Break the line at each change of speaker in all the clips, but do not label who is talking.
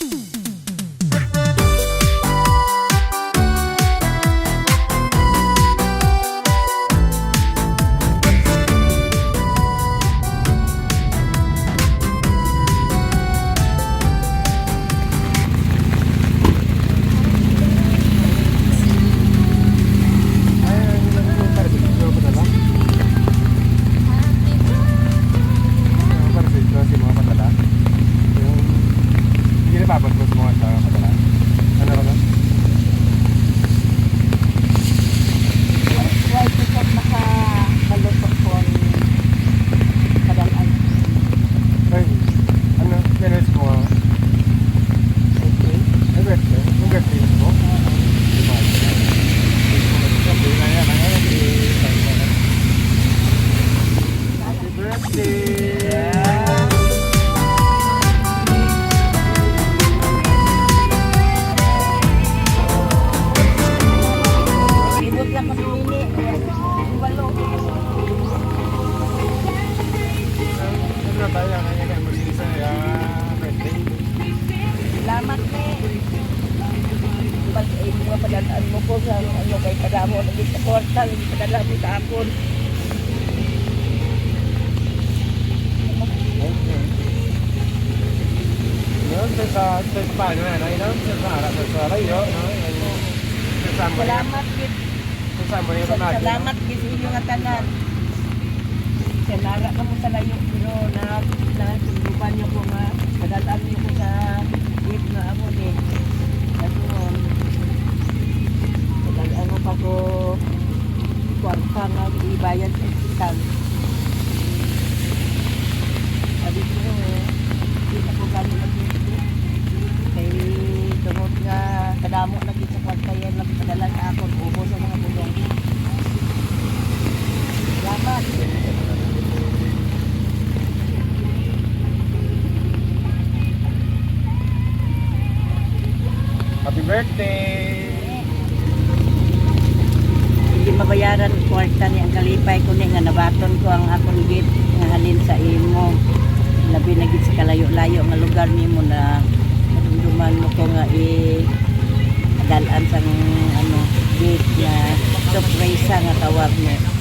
Mm-hmm. Lang kami nini. Walo.
Ano? Ano.
Salamat ne. Pag eh, mga padalaan mo po sa ano kay padamo na dito sa portal, padala mo sa akon.
Sa sa paano na, no? Sa sa sa sa rayo, no?
Salamat.
Sa sa mo yung
Sa-
mga.
Salamat gid sa inyo nga tanan. Sinara ka mo sa layo pero na na tutupan niyo ko nga padalaan niyo ko sa
birthday!
Hindi mabayaran kwarta ni ang kalipay ko nga nabaton ko ang akong gate nga halin sa imo. Labi na gid sa kalayo-layo nga lugar nimo na madumduman mo ko nga i dalan sang ano gate na surprise nga tawag mo.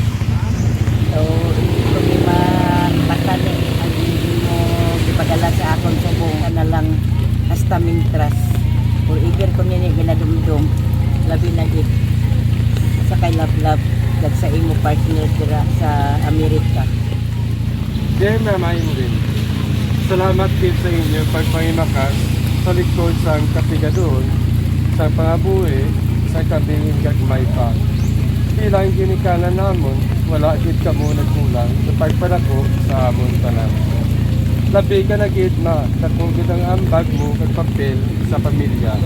Sa imo partner dira sa Amerika.
Dear Mama Ingrid, salamat din sa inyo pagpangimakas sa likod sa kapigadon, sa pangabuhi, sa kabingin gagmay pa. Bilang ginikanan namon, wala gid kamo nagkulang sa pagpadako sa amon tanan. Labi ka na gid ma, katungkid ang ambag mo kag papel sa pamilya.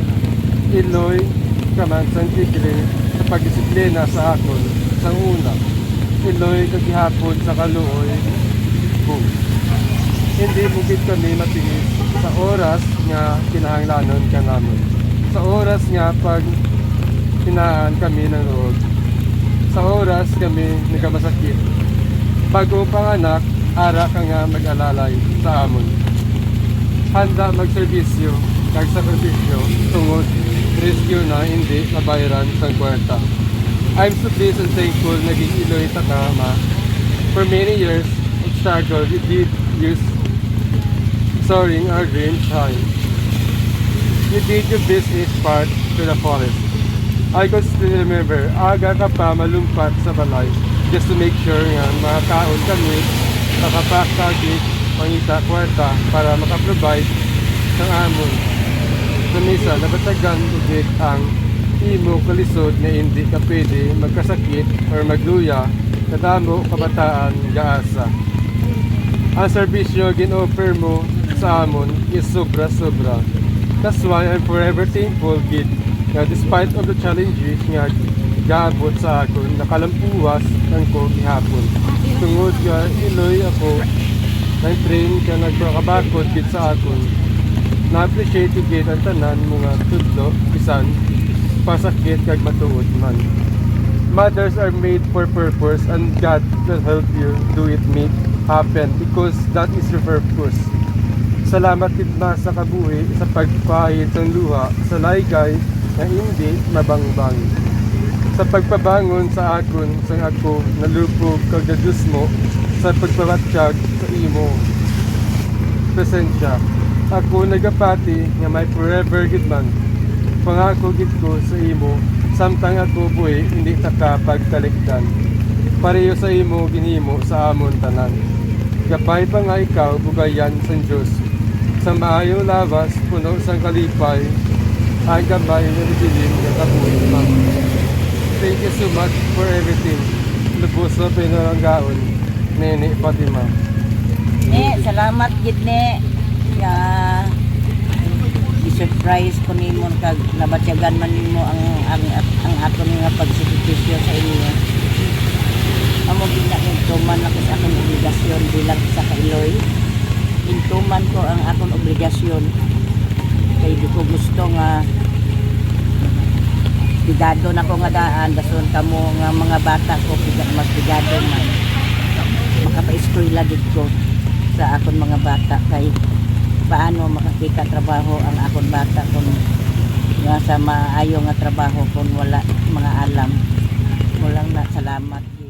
Iloy, kaman sa sa pagdisiplina sa akon, sa una. Iloy kagihapon sa kaluoy, boom. Hindi bukid kami matiis sa oras nga kinahanglanon ka namin. Sa oras nga pag hinaan kami ng road. Sa oras kami nagkamasakit. Bago panganak, ara ka nga mag-alalay sa amon. Handa magserbisyo, nagsakripisyo, tungod, rescue na hindi nabayaran sa kwarta. I'm so pleased and thankful naging Iloy Takama. For many years of struggle, we did use soaring our dreams high. You did your each part to the forest. I could still remember, aga ka pa malumpat sa balay just to make sure nga makakaon kami, makapakagit, pangita kwarta para makaprovide ng amon. Namisa, nabatagan ugit ang imo kalisod na hindi ka pwede magkasakit or magluya kadamo kabataan gaasa. Ang serbisyo gin-offer mo sa amon is sobra-sobra. That's why I'm forever thankful gid nga despite of the challenges nga gaabot sa akon nakalampuwas ng ko gihapon. Tungod nga iloy ako nang train ka nagpakabakod gid sa akon. Na-appreciate gid ang tanan mga tudlo bisan pasakit kag matuod man. Mothers are made for purpose and God will help you do it make happen because that is your purpose. Salamat gid ma sa kabuhi sa pagpahit ng luha sa laygay nga hindi mabangbang. Sa pagpabangon sa akon sa ako nalupog kag Diyos mo sa pagpabatsyag sa imo. Presensya. Ako nagapati nga may forever gid man. Pangako gid ko sa imo samtang ako buhi hindi ta kapagkaligtan. Pareho sa imo ginhimo sa amon tanan. Gapay pa nga ikaw bugayan sa Diyos. Sa maayo labas puno sang kalipay ang gabay nga dilim nga kabuhi pa. Thank you so much for everything. Lubos na pinaranggaon. Nene Fatima.
Ne, salamat gid ne. Ya i-surprise ko nimo kag nabatyagan man nimo ang ang ang aton nga pagsakripisyo sa inyo. Amo gid na intuman ako sa akong obligasyon bilang sa kailoy. Intuman ko ang akong obligasyon. Kay di ko gusto nga bigado na ko nga daan dason kamo nga mga bata ko pigat mas bigado man makapa-eskwela gid ko sa akon mga bata kay paano makakita trabaho ang akon bata kung nga sa maayo nga trabaho kung wala mga alam. Mulang na salamat.